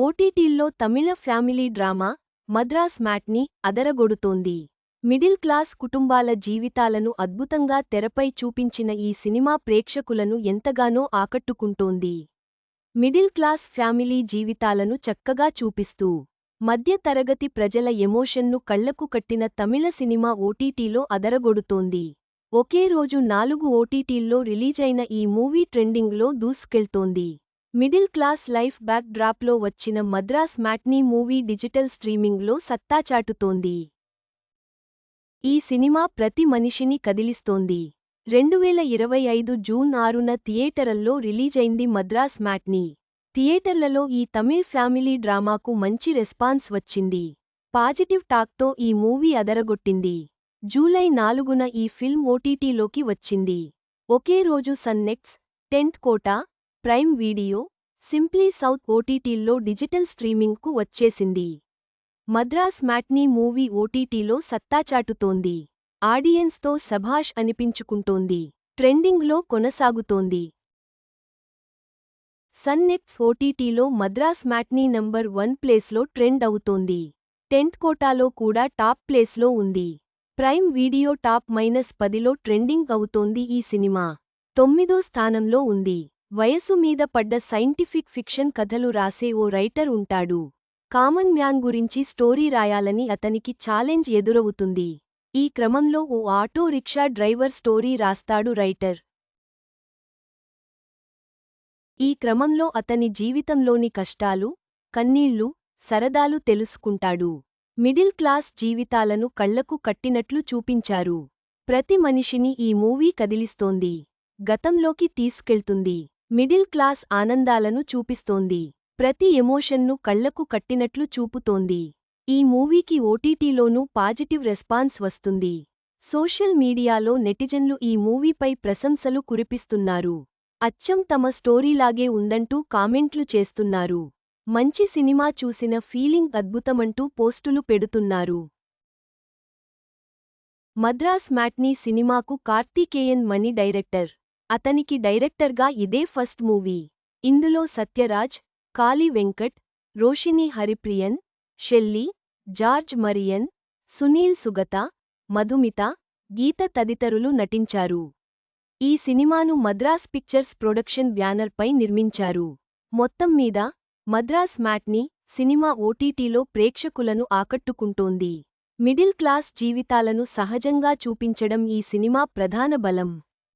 ఓటీటీల్లో తమిళ family drama Madras matinee అదరగొడుతోంది. Middle class కుటుంబాల జీవితాలను అద్భుతంగా తెరపై చూపించిన ఈ సినిమా ప్రేక్షకులను ఎంతగానో ఆకట్టుకుంటోంది. మిడిల్ క్లాస్ ఫ్యామిలీ జీవితాలను చక్కగా చూపిస్తూ మధ్య తరగతి ప్రజల ఎమోషన్ను కళ్ళకు కట్టిన తమిళ సినిమా ఓటీటీలో అదరగొడుతోంది. ఒకే రోజు నాలుగు ఓటీటీల్లో రిలీజైన ఈ మూవీ ట్రెండింగ్లో దూసుకెళ్తోంది. మిడిల్ క్లాస్ లైఫ్ బ్యాక్ డ్రాప్లో వచ్చిన మద్రాస్ మ్యాట్నీ మూవీ డిజిటల్ స్ట్రీమింగ్లో సత్తాచాటుతోంది ఈ సినిమా ప్రతి మనిషిని కదిలిస్తోంది. రెండువేల ఇరవై ఐదు జూన్ ఆరున థియేటర్లలో రిలీజైంది మద్రాస్ మ్యాట్నీ. థియేటర్లలో ఈ తమిళ్ ఫ్యామిలీ డ్రామాకు మంచి రెస్పాన్స్ వచ్చింది. పాజిటివ్ టాక్తో ఈ మూవీ అదరగొట్టింది. జూలై నాలుగున ఈ ఫిల్మ్ ఓటీటీలోకి వచ్చింది. ఒకే రోజు Sun NXT Tentkotta prime video simply south ఓటీటీల్లో digital స్ట్రీమింగ్కు వచ్చేసింది. మద్రాస్ మ్యాట్నీ మూవీ ఓటీటీలో సత్తాచాటుతోంది ఆడియన్స్తో సభాష్ అనిపించుకుంటోంది. ట్రెండింగ్లో కొనసాగుతోంది. సన్నెట్స్ ఓటీటీలో మద్రాస్ మ్యాట్నీ నంబర్ వన్ ప్లేస్లో ట్రెండ్ అవుతోంది. టెంట్ కోటాలో కూడా టాప్ ప్లేస్లో ఉంది. ప్రైమ్ వీడియో టాప్ మైనస్ పదిలో ట్రెండింగ్ అవుతోంది ఈ సినిమా. తొమ్మిదో స్థానంలో ఉంది. వయసు మీద పడ్డ సైంటిఫిక్ ఫిక్షన్ కథలు రాసే ఓ రైటర్ ఉంటాడు. కామన్ మ్యాన్ గురించి స్టోరీ రాయాలని అతనికి ఛాలెంజ్ ఎదురవుతుంది. ఈ క్రమంలో ఓ ఆటో రిక్షా డ్రైవర్ స్టోరీ రాస్తాడు రైటర్. ఈ క్రమంలో అతని జీవితంలోని కష్టాలు కన్నీళ్ళు సరదాలు తెలుసుకుంటాడు. మిడిల్ క్లాస్ జీవితాలను కళ్ళకు కట్టినట్లు చూపించారు. ప్రతి మనిషిని ఈ మూవీ కదిలిస్తోంది. గతంలోకి తీసుకెళ్తుంది. మిడిల్ క్లాస్ ఆనందాలను చూపిస్తోంది. ప్రతి ఎమోషన్ను కళ్ళకు కట్టినట్లు చూపుతోంది. ఈ మూవీకి ఓటీటీలోనూ పాజిటివ్ రెస్పాన్స్ వస్తుంది. సోషల్ మీడియాలో నెటిజన్లు ఈ మూవీపై ప్రశంసలు కురిపిస్తున్నారు. అచ్చం తమ స్టోరీలాగే ఉందంటూ కామెంట్లు చేస్తున్నారు. మంచి సినిమా చూసిన ఫీలింగ్ అద్భుతమంటూ పోస్టులు పెడుతున్నారు. మద్రాస్ మ్యాట్నీ సినిమాకు కార్తీకేయన్ మణి డైరెక్టర్. అతనికి డైరెక్టర్గా ఇదే ఫస్ట్ మూవీ. ఇందులో Sathyaraj Kaali Venkat Roshini Haripriyan Shelly George Maryan Sunil Sugatha Madhumitha Geetha తదితరులు నటించారు. ఈ సినిమాను మద్రాస్ పిక్చర్స్ ప్రొడక్షన్ బ్యానర్పై నిర్మించారు. మొత్తం మీద మద్రాస్ మ్యాట్ని సినిమా ఓటీటీలో ప్రేక్షకులను ఆకట్టుకుంటోంది. మిడిల్ క్లాస్ జీవితాలను సహజంగా చూపించడం ఈ సినిమా ప్రధాన బలం.